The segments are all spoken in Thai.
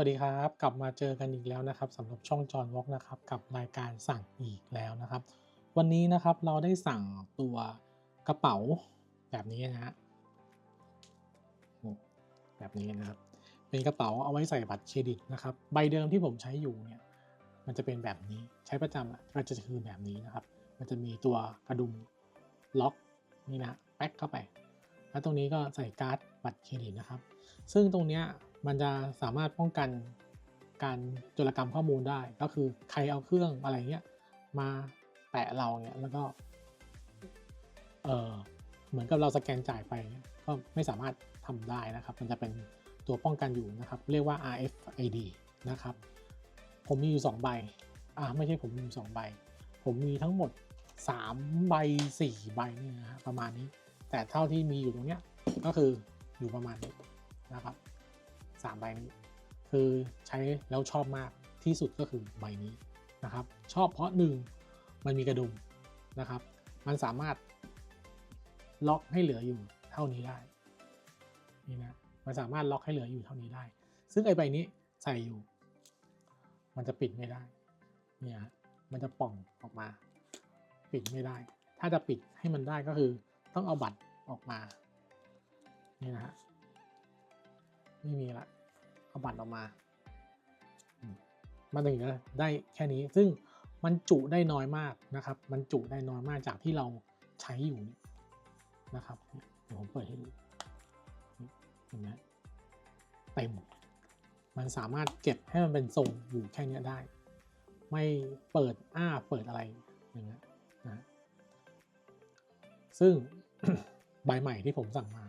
วัสดีครับ กลับมาเจอกันอีกแล้วนะครับสำหรับช่องจอนวอกนะครับกับรายการสั่งอีกแล้วนะครับ วันนี้นะครับเราได้สั่งตัวกระเป๋าแบบนี้นะฮะแบบนี้นะครับ เป็นกระเป๋าเอาไว้ใส่บัตรเครดิตนะครับ ใบเดิมที่ผมใช้อยู่เนี่ยมันจะเป็นแบบนี้ใช้ประจำอะก็จะคือแบบนี้นะครับ มันจะมีตัวกระดุมล็อกนี่นะแป๊กเข้าไป แล้วตรงนี้ก็ใส่การ์ดบัตรเครดิตนะครับ ซึ่งตรงเนี้ย มันจะสามารถป้องกันการโจรกรรมข้อมูลได้ ก็คือใครเอาเครื่องอะไรเงี้ยมาแปะเราเนี่ยแล้วก็เออเหมือนกับเราสแกนจ่ายไปก็ไม่สามารถทำได้นะครับ มันจะเป็นตัวป้องกันอยู่นะครับ เรียกว่า RFID นะครับ ผมมีอยู่ 2 ใบ อ่าไม่ใช่ผมมีอยู่2ใบ ผมมีทั้งหมด 3 ใบ 4 ใบเนี่ยนะฮะประมาณนี้ แต่เท่าที่มีอยู่ตรงเนี้ยก็คืออยู่ประมาณนี้นะครับ สามใบนี้ คือใช้แล้วชอบมากที่สุดก็คือใบนี้นะครับ ชอบเพราะหนึ่งมันมีกระดุมนะครับ มันสามารถล็อกให้เหลืออยู่เท่านี้ได้นี่นะมันสามารถล็อกให้เหลืออยู่เท่านี้ได้ ซึ่งไอใบนี้ใส่อยู่ มันจะปิดไม่ได้เนี่ยฮะมันจะป่องออกมา ปิดไม่ได้ ถ้าจะปิดให้มันได้ก็คือต้องเอาบัตรออกมานี่นะฮะ ไม่มีละเอาบัตรออกมาอืมมันถึงจะได้แค่นี้ซึ่งมันจุได้น้อยมากนะครับ มันจุได้น้อยมากจากที่เราใช้อยู่เนี่ยนะครับเดี๋ยวผมเปิดให้ดูนี่เห็นไหมเต็มมันสามารถเก็บให้มันเป็นทรงอยู่แค่เนี้ยได้ ไม่เปิดอ้าเปิดอะไรอย่างเงี้ยนะซึ่งใบใหม่ที่ผมสั่งมา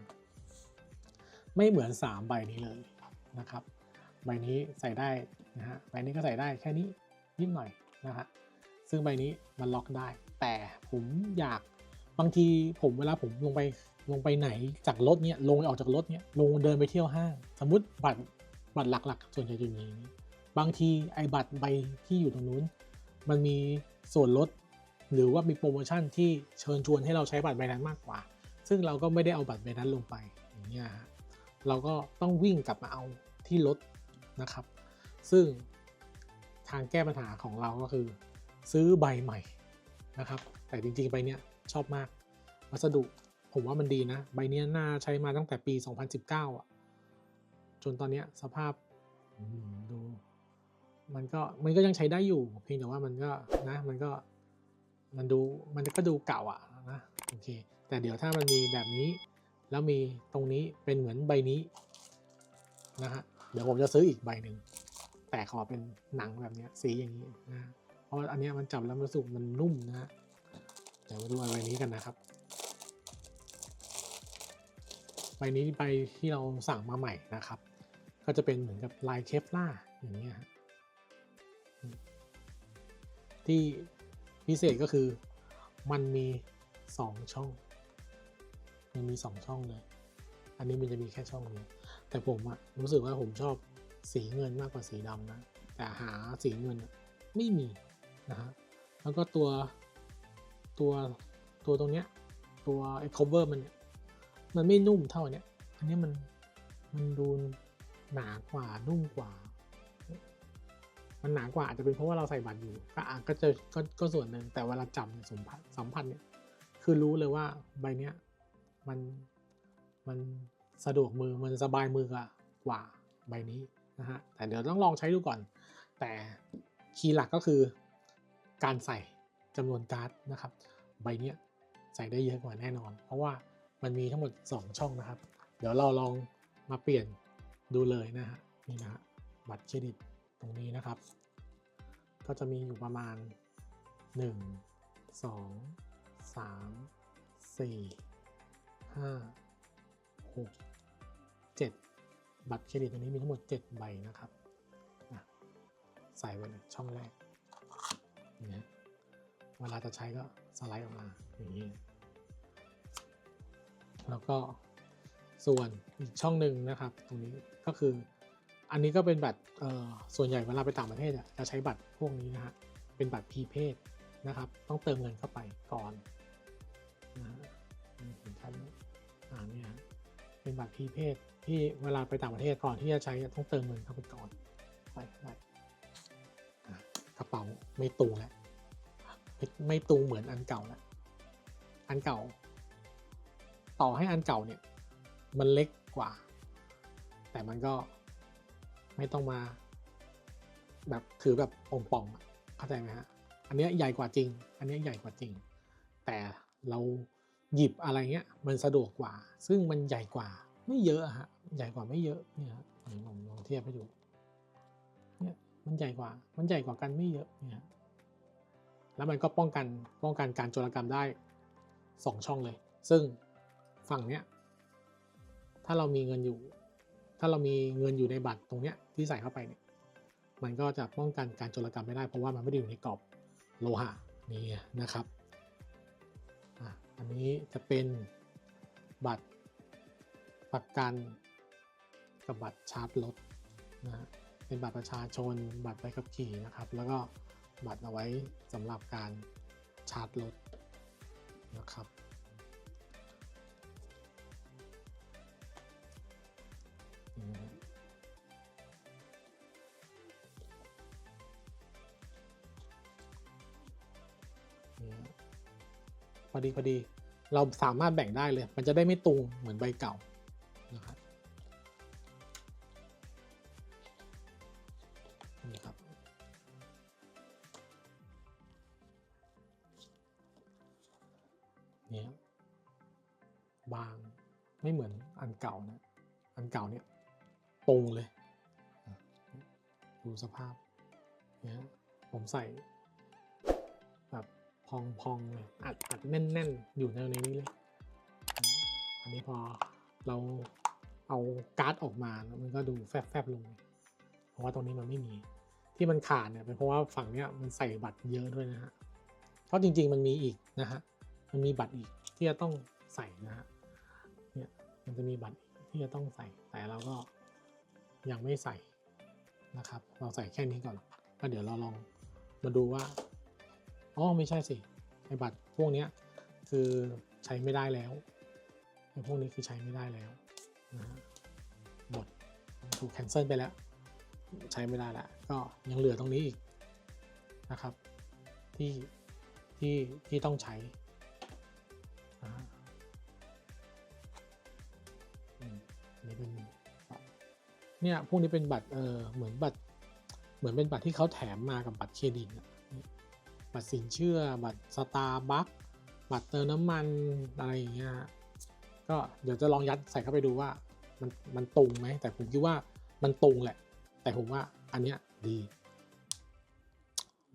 ไม่เหมือน 3 ใบนี้เลยนะครับ ใบนี้ใส่ได้นะฮะใบนี้ก็ใส่ได้แค่นี้นิดหน่อยนะฮะซึ่งใบนี้มันล็อกได้ แต่ผมอยากบางทีผมเวลาผมลงไปลงไปไหนจากรถเนี้ยลงออกจากรถเนี้ยลงเดินไปเที่ยวห้าง สมมติบัตรบัตรหลักๆ ส่วนใหญ่จะอยู่ในนี้บางทีไอ้บัตรใบที่อยู่ตรงนู้น มันมีส่วนลด หรือว่ามีโปรโมชั่นที่เชิญชวนให้เราใช้บัตรใบนั้นมากกว่า ซึ่งเราก็ไม่ได้เอาบัตรใบนั้นลงไปอย่างเงี้ยฮะ เราก็ต้องวิ่งกลับมาเอาที่รถนะครับ ซึ่งทางแก้ปัญหาของเราก็คือ ซื้อใบใหม่นะครับ แต่จริงๆใบเนี้ยชอบมาก วัสดุผมว่ามันดีนะ ใบเนี้ยน่าใช้มาตั้งแต่ปี 2019อะจนตอนเนี้ยสภาพดูมันก็มันก็ยังใช้ได้อยู่ เพียงแต่ว่ามันก็นะมันก็มันดูมันก็ดูเก่าอะนะโอเค แต่เดี๋ยวถ้ามันมีแบบนี้ แล้วมีตรงนี้เป็นเหมือนใบนี้นะฮะเดี๋ยวผมจะซื้ออีกใบหนึ่งแต่ขอเป็นหนังแบบนี้สีอย่างนี้นะเพราะอันนี้มันจับแล้วมันสึกมันนุ่มนะฮะเดี๋ยวมาดูใบนี้กันนะครับใบนี้ใบที่เราสั่งมาใหม่นะครับ ก็จะเป็นเหมือนกับลายเคฟล่าอย่างนี้ฮะที่พิเศษก็คือมันมี 2 ช่อง มันมี 2 ช่องเลย อันนี้มันจะมีแค่ช่องนี้ แต่ผมอะรู้สึกว่าผมชอบสีเงินมากกว่าสีดำนะ แต่หาสีเงินไม่มีนะฮะ แล้วก็ตัวตัวตัวตรงเนี้ยตัวไอ้ cover มันเนี่ยมันไม่นุ่มเท่านเนี้ย อันนี้มันมันดูหนากว่านุ่มกว่า มันหนากว่าอาจจะเป็นเพราะว่าเราใส่บัตรอยู่ ก็อาจก็จะก็ก็ส่วนหนึ่งแต่เวลาจับเนี่ยสัมผัสสัมผัสเนี่ยคือรู้เลยว่าใบเนี้ย มันมันสะดวกมือมันสบายมือกว่ากว่า ใบนี้นะฮะแต่เดี๋ยวต้องลองใช้ดูก่อน แต่คีย์หลักก็คือการใส่จำนวนการ์ดนะครับ ใบนี้ใส่ได้เยอะกว่าแน่นอน เพราะว่ามันมีทั้งหมด 2 ช่องนะครับ เดี๋ยวเราลองมาเปลี่ยนดูเลยนะฮะนี่นะฮะบัตรเครดิตตรงนี้นะครับ ก็จะมีอยู่ประมาณ 1 2 3 4 5 6 7บัตรเครดิตตัวนี้มีทั้งหมด 7 ใบนะครับใส่ไว้เลยช่องแรกนี่เวลาจะใช้ก็สไลด์ออกมาอย่างนี้ แล้วก็ส่วนอีกช่องหนึ่งนะครับ ตรงนี้ก็คืออันนี้ก็เป็นบัตรส่วนใหญ่เวลาไปต่างประเทศจะใช้บัตรพวกนี้นะฮะเป็นบัตรพีเพดนะครับ ต้องเติมเงินเข้าไปก่อน บัตรพรีเพดที่เวลาไปต่างประเทศก่อนที่จะใช้ต้องเติมเงินเข้าไปก่อนส่เข้าไปกระเป๋าไม่ตุงแล้วไม่ตุงเหมือนอันเก่าแล้วอันเก่า ต่อให้อันเก่าเนี่ย มันเล็กกว่า แต่มันก็ไม่ต้องมา แบบถือแบบป่องๆอะเข้าใจไหมฮะอันเนี้ยใหญ่กว่าจริง อันเนี้ยใหญ่กว่าจริง แต่เราหยิบอะไรเงี้ยมันสะดวกกว่า ซึ่งมันใหญ่กว่า ไม่เยอะฮะใหญ่กว่าไม่เยอะเนี่ยฮะผมลองลองเทียบให้ดูเนี่ยมันใหญ่กว่า มันใหญ่กว่ากันไม่เยอะเนี่ยฮะแล้วมันก็ป้องกันป้องกันการโจรกรรมได้สองช่องเลย ซึ่งฝั่งเนี้ยถ้าเรามีเงินอยู่ ถ้าเรามีเงินอยู่ในบัตรตรงเนี้ยที่ใส่เข้าไปเนี่ยมันก็จะป้องกันการโจรกรรมไม่ได้เพราะว่ามันไม่ได้อยู่ในกรอบโลหะนี่นะครับอะอันนี้จะเป็นบัตร ประกันกับบัตรชาร์จรถนะฮะเป็นบัตรประชาชน บัตรใบขับขี่นะครับ แล้วก็บัตรเอาไว้สำหรับการชาร์จรถนะครับพอดีพอดีเราสามารถแบ่งได้เลย มันจะได้ไม่ตุงเหมือนใบเก่า ตรงเลยอะดูสภาพเนี่ยผมใส่ แบบพองพองๆเลยอัดอัดแน่นแน่น ๆ อยู่ในนี้เลย อันนี้พอเราเอาการ์ดออกมาแล้วมันก็ดูแฟบแฟบๆลง เพราะว่าตรงนี้มันไม่มีที่มันขาดเนี่ยเป็นเพราะว่าฝั่งเนี้ยมันใส่บัตรเยอะด้วยนะฮะเพราะจริง ๆ มันมีอีกนะฮะมันมีบัตรอีกที่จะต้องใส่นะฮะเนี่ยมันจะมีบัตรอีกที่จะต้องใส่แต่เราก็ ยังไม่ใส่นะครับ เราใส่แค่นี้ก่อนแล้วเดี๋ยวเราลองมาดูว่าอ๋อไม่ใช่สิไอ้บัตรพวกนี้คือใช้ไม่ได้แล้วไอ้พวกนี้คือใช้ไม่ได้แล้วนะหมดถูกแคนเซิลไปแล้ว ใช้ไม่ได้แล้วก็ยังเหลือตรงนี้อีกนะครับ ที่ที่ที่ต้องใช้นะฮะอืมอันนี้เป็น เนี่ยพวกนี้เป็นบัตรเออเหมือนบัตร เหมือนเป็นบัตรที่เขาแถมมากับบัตรเครดิตบัตรสินเชื่อ บัตรสตาร์บัคบัตรเติมน้ำมันอะไรอย่างเงี้ยก็เดี๋ยวจะลองยัดใส่เข้าไปดูว่ามันมันตรงไหมแต่ผมคิดว่ามันตรงแหละ แต่ผมว่าอันเนี้ยดี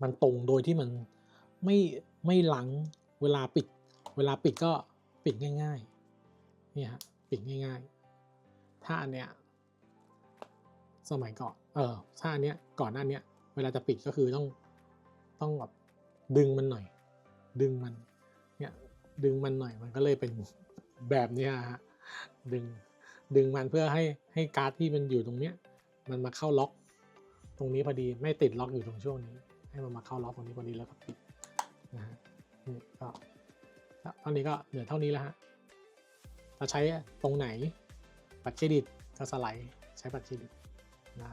มันตรงโดยที่มันไม่ไม่หลังเวลาปิด เวลาปิดก็ปิดง่ายๆเนี่ยฮะปิดง่ายๆ ถ้าอันเนี้ย สมัยก่อนเออถ้าเนี้ยก่อนหน้าเนี้ยเวลาจะปิดก็คือต้องต้องแบบดึงมันหน่อย ดึงมันเนี่ยดึงมันหน่อยมันก็เลยเป็นแบบเนี้ยฮะดึงดึงมันเพื่อให้ให้การ์ดที่มันอยู่ตรงเนี้ยมันมาเข้าล็อก ตรงนี้พอดีไม่ติดล็อกอยู่ตรงช่วงนี้ ให้มันมาเข้าล็อกตรงนี้พอดีแล้วก็ปิดนะฮะนี่ก็เท่านี้ก็เหลือเท่านี้แล้วฮะจะใช้ตรงไหนบัตรเครดิตก็สไลด์ใช้บัตรเครดิต นะ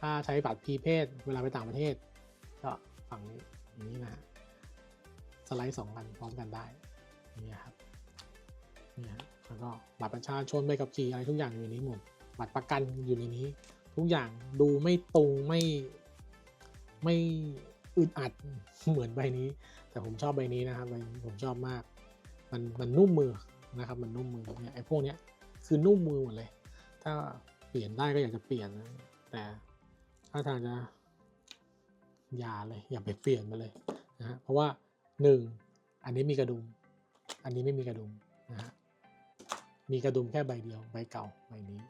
ถ้าใช้บัตรพีเพดเวลาไปต่างประเทศ ก็ฝั่งนี้อย่างนี้นะฮะสไลด์สองกันพร้อมกันได้นี่ครับนี่ฮะแล้วก็บัตรประชาชนใบขับขี่อะไรทุกอย่างอยู่ในนี้หมดบัตรประกันอยู่ในนี้ ทุกอย่างดูไม่ตรงไม่ไม่อึดอัดเหมือนใบนี้ แต่ผมชอบใบนี้นะครับใบผมชอบมาก มันมันนุ่มมือนะครับ มันนุ่มมือเนี่ยไอ้พวกเนี้ยคือนุ่มมือหมดเลย ถ้า เปลี่ยนได้ก็อยากจะเปลี่ยนนะ แต่ถ้าทางจะอย่าเลยอย่าไปเปลี่ยนมาเลยนะฮะเพราะว่าหนึ่งอันนี้มีกระดุม อันนี้ไม่มีกระดุมนะฮะมีกระดุมแค่ใบเดียวใบเก่าใบนี้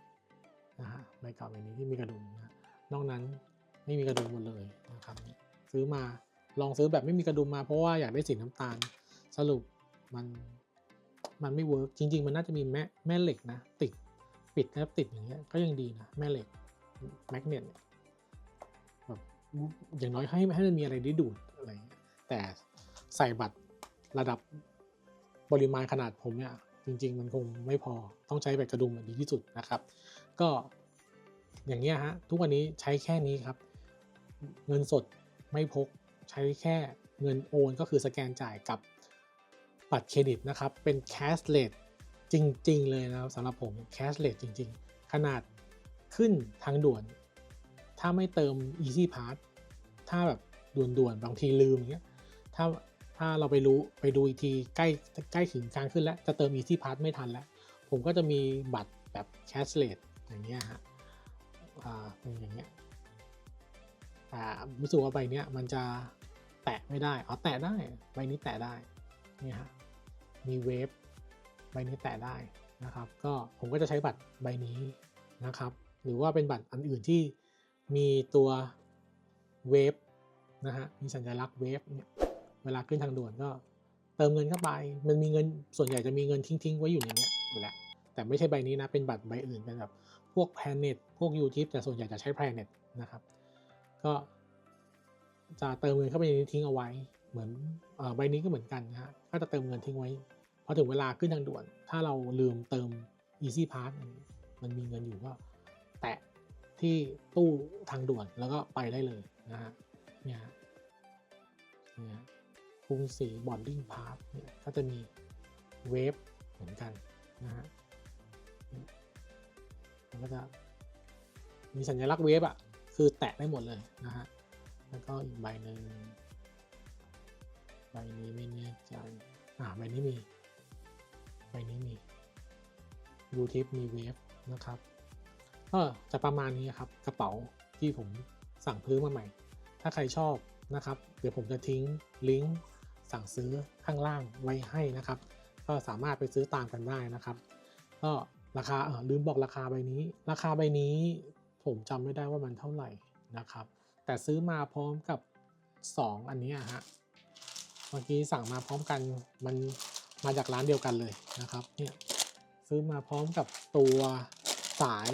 นะฮะใบเก่าใบนี้ที่มีกระดุมนะนอกนั้นไม่มีกระดุมหมดเลยนะครับ ซื้อมาลองซื้อแบบไม่มีกระดุมมาเพราะว่าอยากได้สีน้ำตาลสรุปมันมันไม่เวิร์กจริง ๆ มันน่าจะมีแม่แม่เหล็กนะ ติด ปิดแล้วติดอย่างเงี้ยก็ยังดีนะแม่เหล็กแมกเนตเนี่ยแบบอย่างน้อยให้ให้มันมีอะไรได้ดูดอะไรเงี้ยแต่ใส่บัตรระดับปริมาณขนาดผมเนี่ยจริง ๆ มันคงไม่พอต้องใช้แบบกระดุมดีที่สุดนะครับ ก็อย่างเงี้ยฮะทุกวันนี้ใช้แค่นี้ครับ เงินสดไม่พกใช้แค่เงินโอนก็คือสแกนจ่ายกับบัตรเครดิตนะครับ เป็นแคชเลส จริง ๆ เลยนะครับสำหรับผมแคชเลสจริง ๆ ขนาดขึ้นทางด่วน ถ้าไม่เติม Easy Pass ถ้าแบบด่วนๆบางทีลืมอย่างเงี้ยถ้าถ้าเราไปรู้ไปดูอีกทีใกล้ใกล้ถึงกลารขึ้นแล้ว จะเติม Easy Pass ไม่ทันแล้ว ผมก็จะมีบัตรแบบแคชเลสอย่างเงี้ยฮะอ่าเป็นอย่างเงี้ยแต่รู้สึกว่าใบเนี้ยมันจะแตะไม่ได้อ๋อแตะได้ใบนี้แตะได้นี่ฮะมีเวฟ ใบนี้แตะได้นะครับ ก็ผมก็จะใช้บัตรใบนี้นะครับ หรือว่าเป็นบัตรอันอื่นที่มีตัวเวฟนะฮะมีสัญลักษณ์เวฟเนี่ยเวลาขึ้นทางด่วนก็เติมเงินเข้าไป มันมีเงินส่วนใหญ่จะมีเงินทิ้งๆไว้อยู่ในเนี้ยอยู่แล้วแต่ไม่ใช่ใบนี้นะเป็นบัตรใบอื่นเป็นแบบพวกแพนเน็ตพวกยูทิปแต่ส่วนใหญ่จะใช้แพนเน็ตนะครับ ก็จะเติมเงินเข้าไปในนี้ทิ้งเอาไว้ เหมือนอใบนี้ก็เหมือนกันนะฮะก็จะเติมเงินทิ้งไว้ พอถึงเวลาขึ้นทางด่วน ถ้าเราลืมเติม Easy Pass มันมีเงินอยู่ก็แตะที่ตู้ทางด่วนแล้วก็ไปได้เลยนะฮะเนี่ยเนี่ยกรุงศรีบอดดิ้งพาร์เนี่ยก็จะมีเวฟเหมือนกันนะฮะมันก็จะมีสัญลักษณ์เวฟอะคือแตะได้หมดเลยนะฮะ แล้วก็อีกใบหนึ่งใบนี้ไม่แน่ใจอ่าใบนี้มี ใบนี้มียูทิปมีเวฟนะครับก็จะประมาณนี้ครับกระเป๋าที่ผมสั่งพื้นมาใหม่ ถ้าใครชอบนะครับ เดี๋ยวผมจะทิ้งลิงก์สั่งซื้อข้างล่างไว้ให้นะครับ ก็สามารถไปซื้อตามกันได้นะครับ ก็ราคาลืมบอกราคาใบนี้ ราคาใบนี้ผมจำไม่ได้ว่ามันเท่าไหร่นะครับ แต่ซื้อมาพร้อมกับ 2 อันนี้ฮะเมื่อกี้สั่งมาพร้อมกันมัน มาจากร้านเดียวกันเลยนะครับเนี่ยซื้อมาพร้อมกับตัวสาย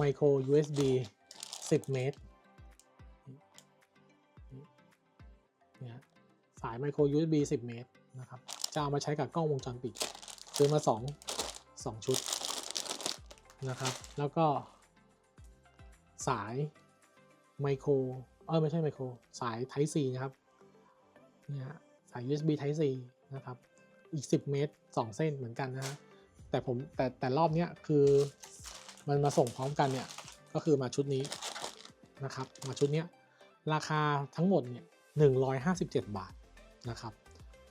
micro USB 10 เมตรเนี่ยสาย micro USB 10 เมตรนะครับจะเอามาใช้กับกล้องวงจรปิด ซื้อมา 2 2 ชุดนะครับ แล้วก็สายไมโครเออไม่ใช่ไมโครสาย Type C นะครับเนี่ยสาย USB Type C นะครับ อีก 10 เมตร 2 เส้นเหมือนกันนะฮะแต่ผมแต่แต่รอบเนี้ยคือมันมาส่งพร้อมกันเนี่ยก็คือมาชุดนี้นะครับมาชุดเนี้ยราคาทั้งหมดเนี่ย157 บาทนะครับ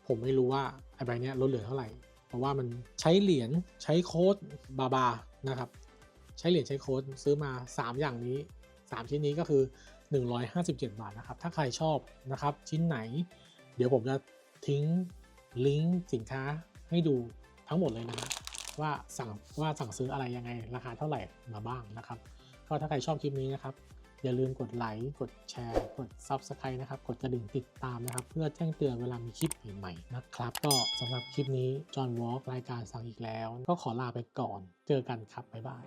ผมไม่รู้ว่าไอ้ใบเนี้ยลดเหลือเท่าไหร่ เพราะว่ามันใช้เหรียญใช้โค้ดบาบานะครับใช้เหรียญใช้โค้ดซื้อมา 3 อย่างนี้ 3 ชิ้นนี้ก็คือ 157 บาทนะครับถ้าใครชอบนะครับชิ้นไหน เดี๋ยวผมจะทิ้ง ลิงก์สินค้าให้ดูทั้งหมดเลยนะฮะว่าสั่งว่าสั่งซื้ออะไรยังไงราคาเท่าไหร่มาบ้างนะครับก็ถ้าใครชอบคลิปนี้นะครับ อย่าลืมกดไลค์กดแชร์ กด Subscribe นะครับ กดกระดิ่งติดตามนะครับ เพื่อแจ้งเตือนเวลามีคลิปใหม่ๆนะครับ ก็สำหรับคลิปนี้จอห์นวอล์กรายการสั่งอีกแล้ว ก็ขอลาไปก่อน เจอกันครับ บ๊ายบาย